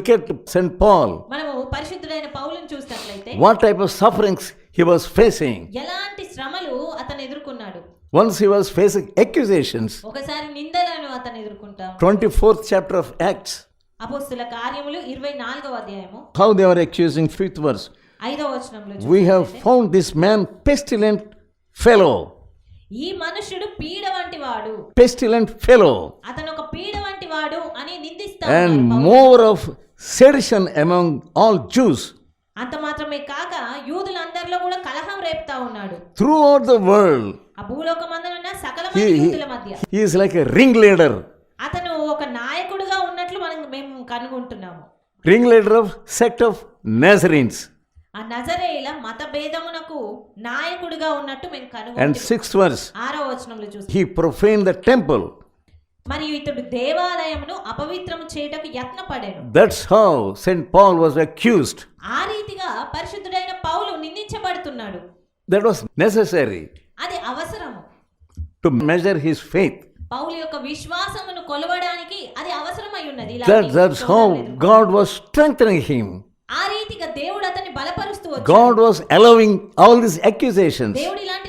Look at St. Paul. మనము పరిశుద్ధుడైన పౌలను చూసినట్లయితే What type of sufferings he was facing. ఎలాంటి శ్రమలు అతను ఎదుర్కొన్నాడు Once he was facing accusations. ఒకసారి నిందలను అతను ఎదుర్కొంటాం 24th chapter of Acts. అపోస్తుల కార్యములు ఇరవై నాలుగవ అధ్యాయము How they were accusing, fifth verse. ఐదవ వచనంలో We have చూసినట్లయితే, found this man pestilent fellow. ఈ మనుష్యుడు పీడ వంటి వాడు Pestilent fellow. అతను ఒక పీడ వంటి వాడు అని నిందిస్తా And ఉన్నారు పౌలు. more of sedition among all Jews. అంత మాత్రమే కాక యూదులందరిలో కూడా కలహం రేపుతా ఉన్నాడు Throughout the world, ఆ భూలోకం ఉన్న సకలమైన he, he, యూదుల మధ్య he is like a ringleader. అతను ఒక నాయకుడుగా ఉన్నట్లు మనం మేము కనుగొంటున్నాము Ringleader of sect of Nazarenes. ఆ నజరేయుల మత భేదమునకు నాయకుడిగా ఉన్నట్టు మేము And కనుగొంటున్నాం sixth verse, ఆరో వచనంలో చూస్తాం he profaned the temple. మరియు ఇతడు దేవాలయమును అపవిత్రము చేయటకు యత్నపడాను That's how St. Paul was accused. ఆ రీతిగా పరిశుద్ధుడైన పౌలు నిందించబడుతున్నాడు That was necessary అది అవసరము to measure his faith. పౌలు యొక్క విశ్వాసమును కొలవడానికి అది అవసరమై ఉన్నది That, ఇలాంటి that's శోధనలు how ఎదుర్కొ- God was strengthening him. ఆ రీతిగా దేవుడు అతన్ని బలపరుస్తూ వచ్చాడు God was allowing all these accusations. దేవుడు ఇలాంటి నిందలన్నిటిని అతని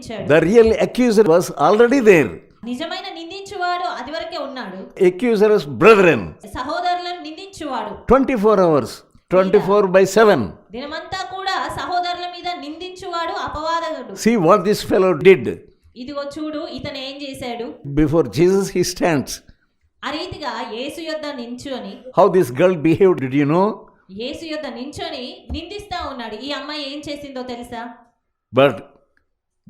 జీవితంలో అనుమతించాడు The real accuser was already there. నిజమైన నిందించువాడు అది వరకే ఉన్నాడు Accuser is brethren. సహోదరులను నిందించువాడు 24 hours, 24 by 7. దినమంతా కూడా సహోదరుల మీద నిందించువాడు అపవాదకుడు See what this fellow did. ఇదిగో చూడు ఇతను ఏం చేశాడు Before Jesus, he stands. ఆ రీతిగా యేసు యొద్ద నించొని How this girl behaved, did you know? యేసు యొద్ద నించొని నిందిస్తా ఉన్నాడు ఈ అమ్మాయి ఏం చేసిందో తెలుసా But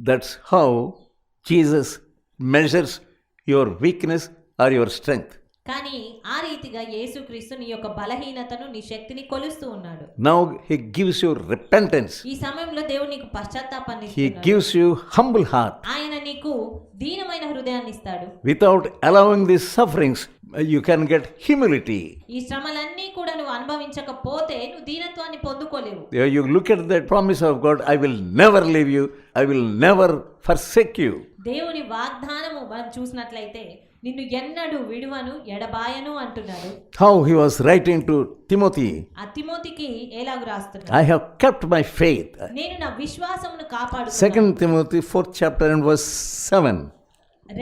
that's how Jesus measures your weakness or your strength. కానీ ఆ రీతిగా యేసుక్రీస్తు నీ యొక్క బలహీనతను నీ శక్తిని కొలుస్తూ ఉన్నాడు. Now he gives you repentance ఈ సమయంలో దేవుడు నీకు పశ్చాత్తాపాన్ని he gives you humble heart ఆయన నీకు దీనమైన హృదయాన్ని ఇస్తాడు. Without allowing the sufferings you can get humility ఈ శ్రమలన్నీ కూడా నువ్వు అనుభవించకపోతే నువ్వు దీనత్వాన్ని పొందుకోలేవు. You look at that promise of God I will never leave you I will never forsake you దేవుని వాగ్దానము మనం చూసినట్లయితే నిన్ను ఎన్నడు విడువను ఎడబాయను అంటున్నాడు. How he was writing to Timothy ఆ తిమోతికి ఎలాగ రాస్తున్నాడు? I have kept my faith నేను నా విశ్వాసమును కాపాడు second Timothy fourth chapter and verse 7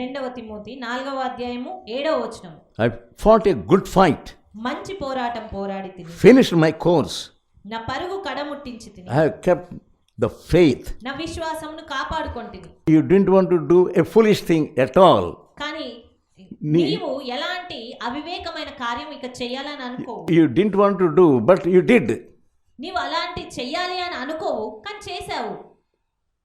రెండవ తిమోతి నాలుగవ అధ్యాయము ఏడవ వచనం. I fought a good fight మంచి పోరాటం పోరాడి తిని. ఫినిష్డ్ మై కోర్స్ నా పరుగు కడముట్టించి తిని. I have kept the faith నా విశ్వాసమును కాపాడుకొంటిని you did want to do a foolish thing at all కానీ నీవు ఎలాంటి అవివేకమైన కార్యం ఇక చెయ్యాలని అనుకోవు You didn't want to do, but you did. నీవు అలాంటి చెయ్యాలి అని అనుకోవు కానీ చేశావు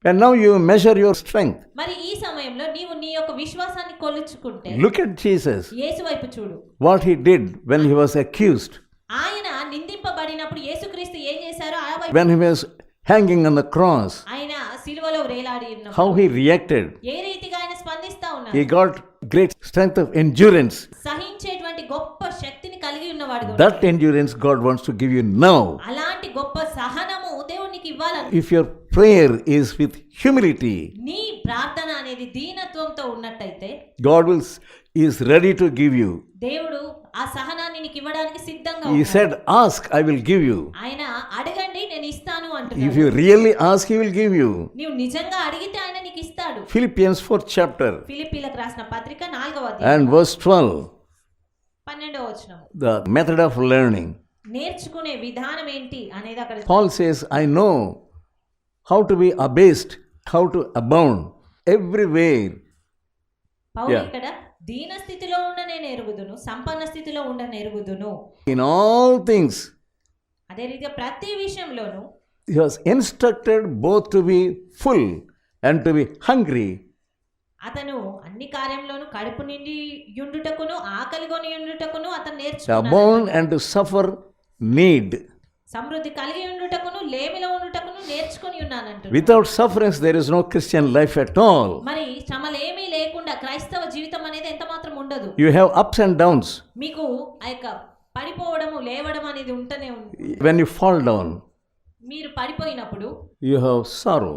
And now you measure your strength. మరి ఈ సమయంలో నీవు నీ యొక్క విశ్వాసాన్ని కొలుచుకుంటే Look at Jesus, యేసు వైపు చూడు what he did when he was accused, ఆయన నిందింపబడినప్పుడు యేసుక్రీస్తు ఏం చేశారో ఆ వైపు when he was hanging on the cross, ఆయన సిలువలో వేలాడి ఉన్నప్పుడు how he reacted. ఏ రీతిగా ఆయన స్పందిస్తా ఉన్నారు He got great strength of endurance. సహించేటువంటి గొప్ప శక్తిని కలిగి ఉన్నవాడు గనుక. That endurance God wants to give you now. అలాంటి గొప్ప సహనము దేవుడు నీకు ఇవ్వాలని If your prayer is with humility, నీ ప్రార్థన అనేది దీనత్వంతో ఉన్నట్టయితే God will is ready to give you. దేవుడు ఆ సహనాన్ని నీకు ఇవ్వడానికి సిద్ధంగా He ఉన్నాడు. said, Ask, I will give you. ఆయన అడగండి నేను ఇస్తాను If అంటున్నాడు you really ask, He will give you. నీవు నిజంగా అడిగితే ఆయన నీకు ఇస్తాడు Philippians 4th chapter ఫిలిప్పీలకు రాసిన పత్రిక నాలుగవ అధ్యాయం and verse 12, పన్నెండవ వచనం the method of learning. నేర్చుకునే విధానం ఏంటి అనేది అక్కడ Paul says, I know how to be abased, how to abound everywhere. Paul Yeah. ఇక్కడ దీన స్థితిలో ఉండ నేను ఎరుగుదును సంపన్న స్థితిలో ఉండ నెరుగుదును In all things, అదే రీతిగా ప్రతి విషయంలోనూ he was instructed both to be full and to be hungry, అతను అన్ని కార్యంలోనూ కడుపు నిండి యుండుటకును ఆకలి కొని యుండుటకును అతను to నేర్చుకున్నాడు abound and to suffer need. సమృద్ధి కలిగి ఉండుటకును లేమిలో ఉండుటకును నేర్చుకుని ఉన్నానంటు Without sufferings, there is no Christian life at all. మరి శ్రమలేమీ లేకుండా క్రైస్తవ జీవితం అనేది ఎంత మాత్రం ఉండదు You have ups and downs. మీకు ఆ యొక్క పడిపోవడము లేవడం అనేది ఉంటూనే ఉంది When you fall down, మీరు పడిపోయినప్పుడు you have sorrow.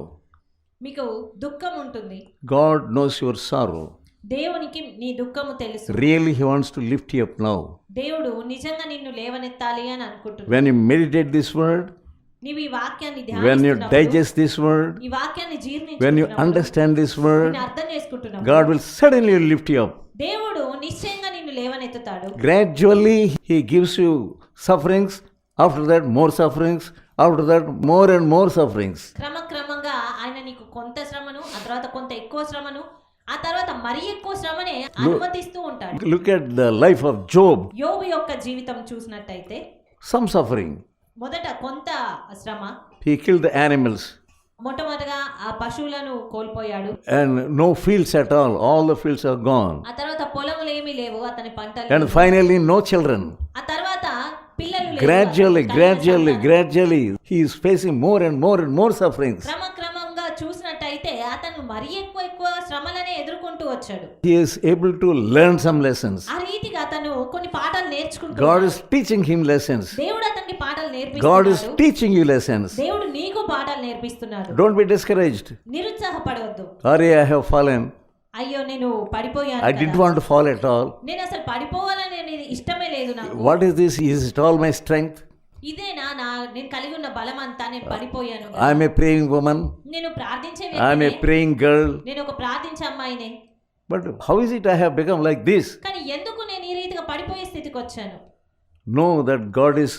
మీకు దుఃఖం ఉంటుంది God knows your sorrow. దేవునికి నీ దుఃఖము తెలుసు Really, He wants to lift you up now. దేవుడు నిజంగా నిన్ను లేవనెత్తాలి అని అనుకుంటున్నాడు When you meditate this word, నీవు ఈ వాక్యాన్ని when you ధ్యానిస్తున్నప్పుడు, digest this word, ఈ వాక్యాన్ని when you జీర్ణించుకున్నప్పుడు, understand this word, దీన్ని అర్థం చేసుకుంటున్నావు God will suddenly lift you up. దేవుడు నిశ్చయంగా నిన్ను లేవనెత్తుతాడు Gradually, He gives you sufferings. After that, more sufferings. After that, more and more sufferings. క్రమక్రమంగా ఆయన నీకు కొంత శ్రమను ఆ తర్వాత కొంత ఎక్కువ శ్రమను ఆ తర్వాత మరీ ఎక్కువ శ్రమనే అనుమతిస్తూ ఉంటాడు. Look at the life of Job Yobu యొక్క జీవితం చూసినట్టయితే సమ్ సఫరింగ్ మొదట కొంత శ్రమ హీ కిల్ ద యానిమల్స్ మొట్టమొదటగా ఆ పశువులను కోల్పోయాడు. No fields at all all the fields are gone ఆ తర్వాత పొలములు ఏమీ లేవు అతని పంట ఫైనల్ నో చిల్డ్రన్ ఆ తర్వాత పిల్లలు gradually gradually gradually he is facing more and more and more sufferings మరీ ఎక్కువ ఎక్కువ శ్రమలనే ఎదుర్కొంటూ వచ్చాడు. He is able to learn some lessons ఆ రీతిగా అతను కొన్ని పాఠాలు నేర్చుకుంటాడు God is teaching him lessons దేవుడు అతనికి పాఠాలు నేర్పిస్తున్నాడు. God is teaching you lessons దేవుడు నీకు పాఠాలు నేర్పిస్తున్నాడు. డోంట్ బి డిస్కరేజ్డ్ నిరుత్సాహపడవద్దు. ఆరే ఐ హావ్ ఫాలెన్ అయ్యో నేను పడిపోయాను I did want to fall at all నేను అసలు పడిపోవాలని ఇష్టమే లేదు నాకు. What is this is it all my strength ఇదేనా నా నేను కలిగి ఉన్న బలం అంతా నేను పడిపోయాను కదా. I'm a praying woman. నేను ప్రార్థించే a వ్యక్తినే. praying girl. నేను ఒక ప్రార్థించే అమ్మాయినే But how is it I have become like this? కానీ ఎందుకు నేను ఈ రీతిగా పడిపోయే స్థితికి వచ్చాను Know that God is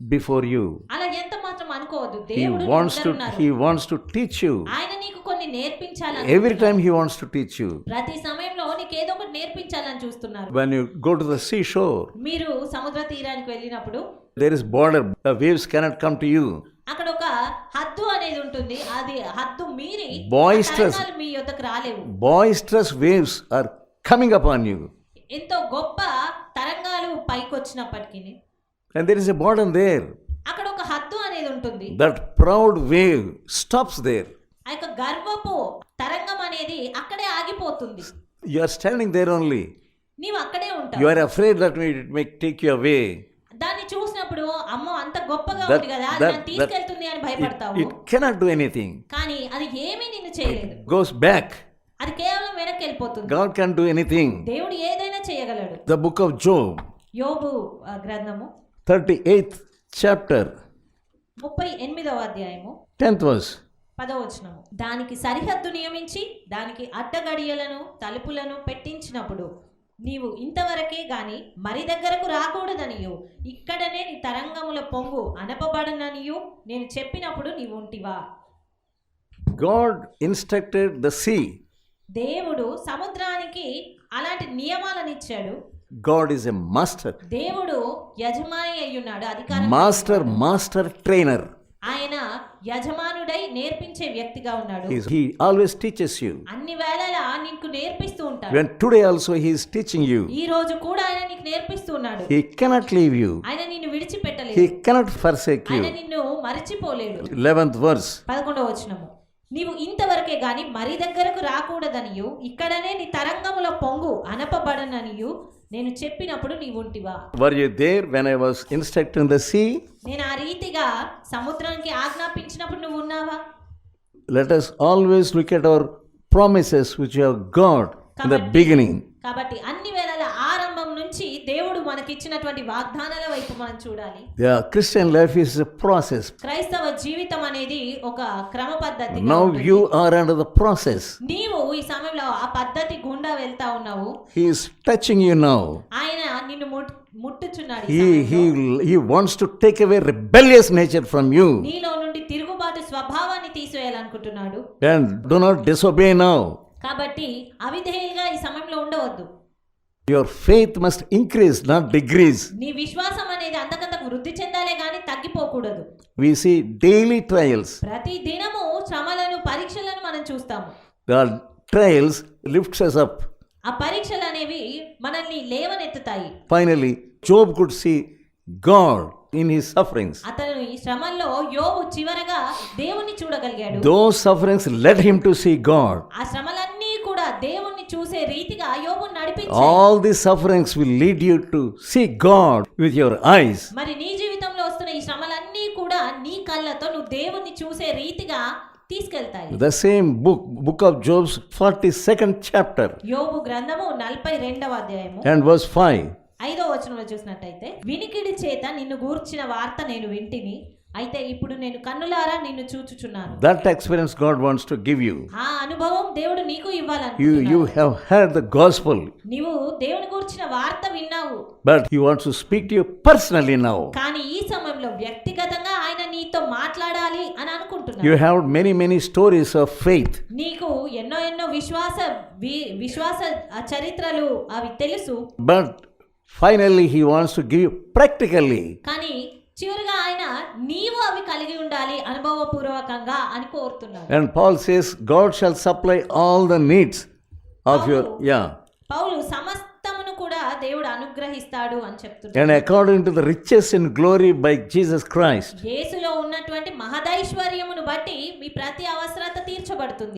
before you. అలా ఎంత మాత్రం అనుకోవద్దు దేవుడు నీ ముందర to ఉన్నారు. He wants to teach you. ఆయన నీకు కొన్ని నేర్పించాలని Every time He wants to teach you. ప్రతి సమయంలో నీకు ఏదో ఒకటి నేర్పించాలని చూస్తున్నారు When you go to the seashore, మీరు సముద్ర తీరానికి వెళ్ళినప్పుడు there is border. The waves cannot come to you. అక్కడ ఒక హద్దు అనేది ఉంటుంది అది హద్దు మీరి. తరంగాలు మీ యొద్దకు రాలేవు Boisterous waves are coming upon you. ఎంతో గొప్ప తరంగాలు పైకి వచ్చినప్పటికీ And there is a border there. అక్కడ ఒక హద్దు అనేది ఉంటుంది That proud wave stops there. ఆ యొక్క గర్వపు తరంగం అనేది అక్కడే ఆగిపోతుంది You are standing there only. నీవు అక్కడే ఉంటావు it may take you away. దాన్ని చూసినప్పుడు అమ్మో అంత గొప్పగా ఉంది కదా నన్ను తీసుకెళ్తుంది అని భయపడతావు anything. కానీ అది ఏమీ నిన్ను చేయలేదు Goes back. అది కేవలం వెనక్కి వెళ్ళిపోతుంది can do anything. దేవుడు ఏదైనా చేయగలడు The book of Job, యోబు గ్రంథము 38th chapter, ముప్పై ఎనిమిదవ అధ్యాయము 10th verse. పదవచనము దానికి సరిహద్దు నియమించి దానికి అడ్డగడియలను తలుపులను పెట్టించినప్పుడు నీవు ఇంతవరకే గాని మరి దగ్గరకు రాకూడదనియు ఇక్కడనే నీ తరంగముల పొంగు అనపబడననియు నేను చెప్పినప్పుడు నీవు ఉంటివా God instructed the sea. దేవుడు సముద్రానికి అలాంటి నియమాలను ఇచ్చాడు God is a master. దేవుడు యజమాని అయ్యున్నాడు అధికారం Master, master trainer. ఆయన యజమానుడై నేర్పించే వ్యక్తిగా ఉన్నాడు He, he always teaches you. అన్ని వేళలా నీకు నేర్పిస్తూ ఉంటాడు When today also he is teaching you. ఈ రోజు కూడా ఆయన నీకు నేర్పిస్తూ ఉన్నాడు He cannot leave you. ఆయన నిన్ను విడిచిపెట్టలేదు He cannot forsake ఆయన you. నిన్ను మరచిపోలేడు 11th verse. పదకొండవ వచనము నీవు ఇంతవరకే గాని మరి దగ్గరకు రాకూడదనియు ఇక్కడనే నీ తరంగముల పొంగు అనపబడననియు నేను చెప్పినప్పుడు నీవు ఉంటివా were you there when I was instruct in the sea నేను ఆ రీతిగా సముద్రానికి ఆజ్ఞాపించినప్పుడు నువ్వు ఉన్నావా let us always look at our promises which you God in the beginning కాబట్టి అన్ని వేళల ఆరంభం నుంచి దేవుడు మనకి ఇచ్చినటువంటి వాగ్దానాల వైపు మనం చూడాలి. Yeah Christian life is a process క్రైస్తవ జీవితం అనేది ఒక క్రమపద్ధతి now you are under the process నీవు ఈ సమయంలో ఆ పద్ధతి గుండా వెళ్తా ఉన్నావు is touching you now. ఆయన నిన్ను ముట్- ముట్టుచున్నాడు సమయంలో. he, he wants to take away rebellious nature from you. నీలో నుండి తిరుగుబాటు స్వభావాన్ని తీసివేయాలనుకుంటున్నాడు And do not disobey now. కాబట్టి అవిధేయులుగా ఈ సమయంలో ఉండవద్దు Your faith must increase, not decrease. నీ విశ్వాసం అనేది అంతకంతకు వృద్ధి చెందాలే గాని తగ్గిపోకూడదు We see daily trials. ప్రతి దినము శ్రమలను పరీక్షలను మనం చూస్తాము The trials lifts us up. ఆ పరీక్షలు అనేవి మనల్ని లేవనెత్తుతాయి Finally, Job could see God in his sufferings. అతను ఈ శ్రమల్లో యోబు చివరగా దేవుణ్ణి చూడగలిగాడు Those sufferings led him to see God. ఆ శ్రమలన్నీ కూడా దేవుణ్ణి చూసే రీతిగా యోబు నడిపించాయి All these sufferings will lead you to see God with your eyes. మరి నీ జీవితంలో వస్తున్న ఈ శ్రమలన్నీ కూడా నీ కళ్ళతో నువ్వు దేవుణ్ణి చూసే రీతిగా తీసుకెళ్తాయి The same book, book of Job's 42nd chapter యోబు గ్రంథము నలభై రెండవ అధ్యాయము and verse 5. ఐదో వచనంలో చూసినట్టయితే వినికిడి చేత నిన్ను గూర్చిన వార్త నేను వింటిని అయితే ఇప్పుడు నేను కన్నులారా నిన్ను చూచుచున్నాను That experience God wants to give you. ఆ అనుభవం దేవుడు నీకు You, ఇవ్వాలనుకుంటున్నాడు you have heard the gospel, నీవు దేవుని గూర్చిన వార్త విన్నావు but He wants to speak to you personally now. కానీ ఈ సమయంలో వ్యక్తిగతంగా నీతో మాట్లాడాలి అని అనుకుంటున్నాను. You have many many stories of faith నీకు ఎన్నో ఎన్నో విశ్వాస విశ్వాస చరిత్రలు అవి తెలుసు. But finally he wants to give practically కానీ చివరిగా ఆయన నీవు అవి కలిగి ఉండాలి అనుభవపూర్వకంగా అని కోరుతున్నాను and Paul says God shall supply all the needs of your yeah Paulu సమస్తమును కూడా దేవుడు అనుగ్రహిస్తాడు అని చెప్తున్నాడు And according to the riches in glory by Jesus Christ. యేసులో ఉన్నటువంటి మహదైశ్వర్యమును బట్టి మీ ప్రతి అవసరత తీర్చబడుతుంది